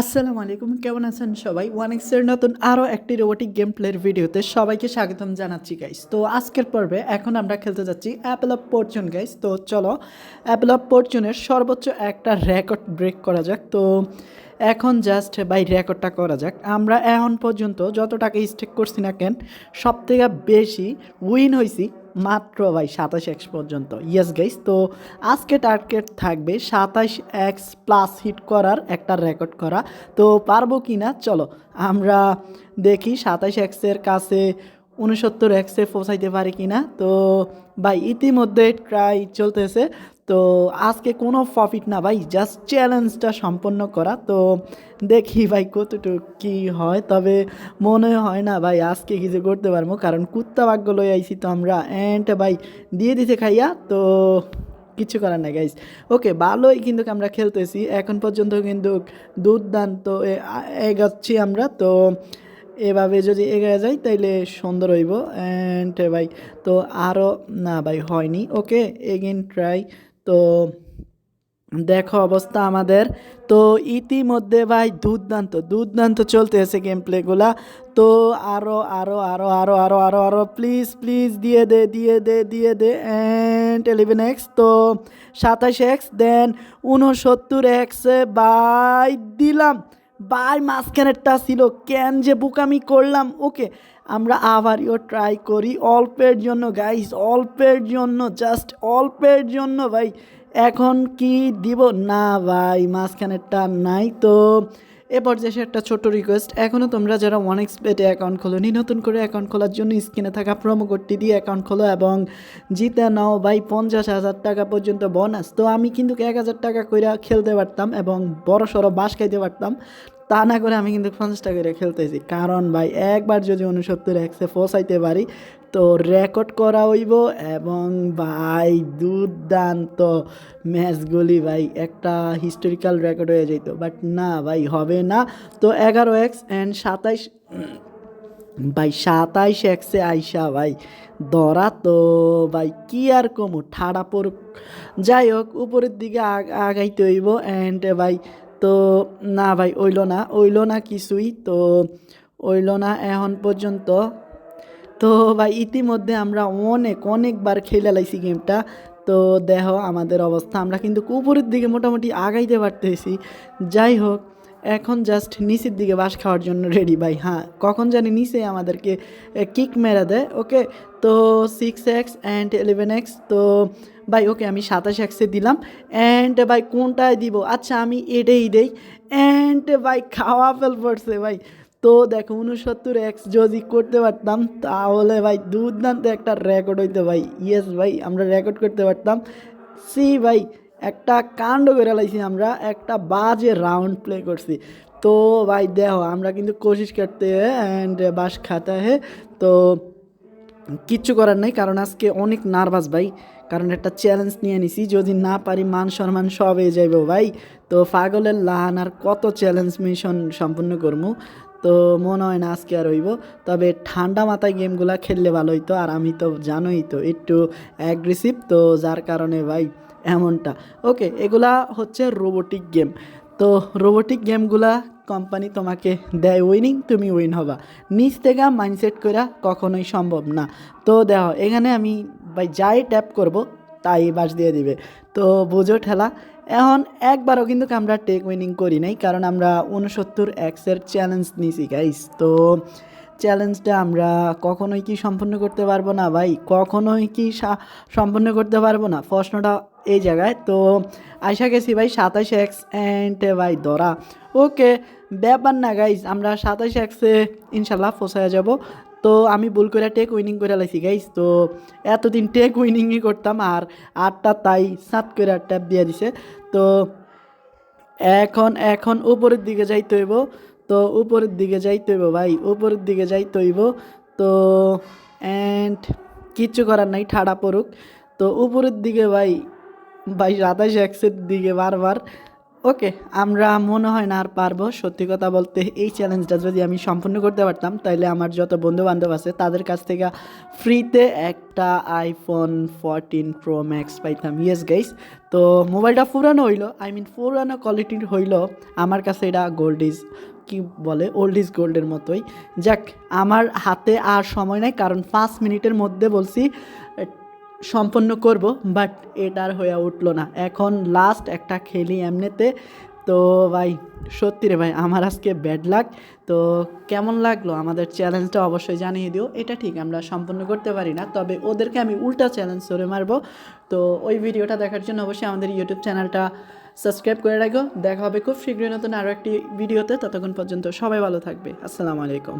আসসালামু আলাইকুম, কেমন আছেন সবাই? ওয়ান এক্সের নতুন আরও একটি রোবোটিক গেম প্লের ভিডিওতে সবাইকে স্বাগতম জানাচ্ছি গাইস তো আজকের পর্বে এখন আমরা খেলতে যাচ্ছি অ্যাপেল অফ পরচুন গাইস তো চলো অ্যাপেল অফ পরচুনের সর্বোচ্চ একটা রেকর্ড ব্রেক করা যাক। তো এখন জাস্ট বাই রেকর্ডটা করা যাক। আমরা এখন পর্যন্ত যত টাকা স্টেক করছি না কেন সব থেকে বেশি উইন হয়েছি মাত্র ভাই সাতাশ এক্স পর্যন্ত। ইয়েস গাইস তো আজকে টার্গেট থাকবে সাতাশ এক্স প্লাস হিট করার একটা রেকর্ড করা। তো পারব কি না চলো, আমরা দেখি সাতাশ এক্সের কাছে উনসত্তর এক্সে পৌঁছাইতে পারি কি না তো ভাই ইতিমধ্যে ট্রাই চলতেছে। তো আজকে কোনো প্রফিট না ভাই জাস্ট চ্যালেঞ্জটা সম্পন্ন করা। তো দেখি ভাই কতটুকু কী হয়, তবে মনে হয় না ভাই আজকে কিছু করতে পারব, কারণ কুত্তা ভাগ্য লই আইছি তো আমরা। অ্যান্ড ভাই, দিয়ে দিতে খাইয়া, তো কিছু করার নাই গাইজ ওকে ভালোই কিন্তু আমরা খেলতেছি, এখন পর্যন্ত কিন্তু দুর্দান্ত এগাচ্ছি আমরা। তো এভাবে যদি এগিয়ে যাই, তাইলে সুন্দর হইব। অ্যান্ড ভাই, তো আরও না ভাই হয়নি। ওকে এগেন ট্রাই তো দেখো অবস্থা আমাদের। তো ইতিমধ্যে ভাই দুর্দান্ত দুর্দান্ত চলতেছে গেম প্লেগুলা তো আরও আরও আরও আরও আরও আরও আরও প্লিজ প্লিজ দিয়ে দে দিয়ে দে দিয়ে দে অ্যান্ড এলেভেন এক্স তো সাতাশ এক্স দেন উনসত্তর এক্স বাই দিলাম। বাই মাঝখানেরটা ছিল, কেন যে বুকামি করলাম? ওকে, আমরা আবারও ট্রাই করি, অল্পের জন্য গাইস অল্পের জন্য জাস্ট অল্পের জন্য, ভাই। এখন কি দিব? না, ভাই, মাঝখানেরটা নাই তো। এ পর্যায়ে একটা ছোট রিকোয়েস্ট এখনও তোমরা যারা ওয়ান এক্স পেটে অ্যাকাউন্ট খোলোনি, নতুন করে অ্যাকাউন্ট খোলার জন্য স্ক্রিনে থাকা প্রোমো কোডটি দিয়ে অ্যাকাউন্ট খোলো এবং জিতে নাও ভাই পঞ্চাশ হাজার টাকা পর্যন্ত বোনাস তো আমি কিন্তু এক হাজার টাকা কইরা খেলতে পারতাম এবং বড় সড়ো বাস খাইতে পারতাম। তা না করে আমি কিন্তু পঞ্চাশ টাকা করে খেলতেছি। কারণ ভাই, একবার যদি উনসত্তর একশে পৌঁছাইতে পারি, তো রেকর্ড করা হইব এবং ভাই, দুর্দান্ত ম্যাচগুলি ভাই, একটা হিস্টোরিক্যাল রেকর্ড হয়ে যেত বাট না ভাই, হবে না। তো এগারো এক্স অ্যান্ড সাতাইশ, ভাই, সাতাইশ এক্সে আইসা ভাই, ধরা। তো ভাই, কি আর কমু? ঠাড়া পড়ুক। যাই হোক, উপরের দিকে আগ- আগাইতে হইব। অ্যান্ড ভাই তো না ভাই, ওইল না ওইল না কিছুই, তো ওইল না এখন পর্যন্ত। তো ভাই, ইতিমধ্যে আমরা অনেক, অনেকবার খেলে লাইছি গেমটা। তো দেখো আমাদের অবস্থা, আমরা কিন্তু উপরের দিকে মোটামুটি আগাইতে পারতেছি। যাই হোক এখন জাস্ট নিচের দিকে বাস খাওয়ার জন্য রেডি ভাই। হ্যাঁ কখন জানি নিচে আমাদেরকে কিক মেরে দেয় ওকে তো six X and eleven X তো ভাই ওকে আমি সাতাশ এক্সে দিলাম। অ্যান্ড ভাই, কোনটায় দিব? আচ্ছা আমি এটাই দেই। অ্যান্ড ভাই, খাওয়া ফেল পড়ছে, ভাই। তো দেখো উনসত্তর এক্স যদি করতে পারতাম, তাহলে ভাই, দুর্দান্ত একটা রেকর্ড হইতো, ভাই। ইয়েস ভাই, আমরা রেকর্ড করতে পারতাম। সি ভাই একটা কাণ্ড করে লাইছি আমরা, একটা বাজে রাউন্ড প্লে করছি। তো ভাই, দেখো, আমরা কিন্তু কোশিশ করতে অ্যান্ড বাস খাতা, হে। তো কিচ্ছু করার নেই, কারণ আজকে অনেক নার্ভাস ভাই, কারণ একটা চ্যালেঞ্জ নিয়ে নিছি, যদি না পারি মান সম্মান সব হয়ে যাইব ভাই। তো পাগলের লাহানার কত চ্যালেঞ্জ মিশন সম্পূর্ণ করব তো মনে হয় না আজকে আর হইব। তবে ঠান্ডা মাথায় গেমগুলা খেললে ভালো হইতো, আর আমি তো জানোই তো, একটু অ্যাগ্রেসিভ তো যার কারণে ভাই এমনটা। ওকে, এগুলা হচ্ছে রোবোটিক গেম তো রোবোটিক গেমগুলা কোম্পানি তোমাকে দেয় উইনিং তুমি উইন হবা। নিচ থেকে মাইন্ডসেট করা কখনোই সম্ভব না। তো দেখো, এখানে আমি ভাই যাই ট্যাপ করব, তাই বাস দিয়ে দিবে। তো বুঝো ঠেলা, এখন একবারও কিন্তু আমরা টেক উইনিং করি নাই, কারণ আমরা উনসত্তর এক্সের চ্যালেঞ্জ নিছি গাইস তো চ্যালেঞ্জটা আমরা কখনোই কি সম্পূর্ণ করতে পারব না, ভাই? কখনোই কি সম্পূর্ণ করতে পারব না। প্রশ্নটা এই জায়গায়। তো আশা গেছি ভাই সাতাশ এক্স অ্যান্ড ভাই দরা ওকে ব্যাপার না গাইজ আমরা সাতাশ এক্সে ইনশাল্লাহ ফসায় যাব। তো আমি ভুল করে টেক উইনিং করে লাইছি গাইজ তো এতদিন টেক উইনিংই করতাম আর আটটা তাই সাত করে ট্যাপ দিয়ে দিছে। তো এখন এখন উপরের দিকে যাইতে হইব। তো উপরের দিকে যাইতে হইব ভাই, উপরের দিকে যাইতে হইব। তো অ্যান্ড কিচ্ছু করার নাই, ঠাড়া পড়ুক। তো উপরের দিকে ভাই ভাই সাতাশ এক্সের দিকে বারবার। ওকে, আমরা মনে হয় না আর পারব। সত্যি কথা বলতে এই চ্যালেঞ্জটা যদি আমি সম্পূর্ণ করতে পারতাম, তাহলে আমার যত বন্ধু বান্ধব আছে, তাদের কাছ থেকে ফ্রিতে একটা আইফোন ফোরটিন প্রো ম্যাক্স পাইতাম। ইয়েস গাইস তো মোবাইলটা পুরানো হইল আই মিন পুরানো কোয়ালিটির হইল। আমার কাছে এটা গোল্ড ইজ কি বলে ওল্ড ইজ গোল্ডের মতোই। যাক, আমার হাতে আর সময় নাই, কারণ পাঁচ মিনিটের মধ্যে বলছি, সম্পন্ন করব বাট এটার হয়ে উঠল না। এখন লাস্ট একটা খেলি এমনিতে। তো ভাই, সত্যি রে ভাই, আমার আজকে ব্যাড লাক তো কেমন লাগল আমাদের চ্যালেঞ্জটা অবশ্যই জানিয়ে দিও। এটা ঠিক, আমরা সম্পূর্ণ করতে পারি না, তবে ওদেরকে আমি উল্টা চ্যালেঞ্জ করে মারবো। তো ওই ভিডিওটা দেখার জন্য অবশ্যই আমাদের ইউটিউব চ্যানেলটা সাবস্ক্রাইব করে রাখো। দেখা হবে খুব শীঘ্রই নতুন আরও একটি ভিডিওতে। ততক্ষণ পর্যন্ত সবাই ভালো থাকবে। আসসালামু আলাইকুম।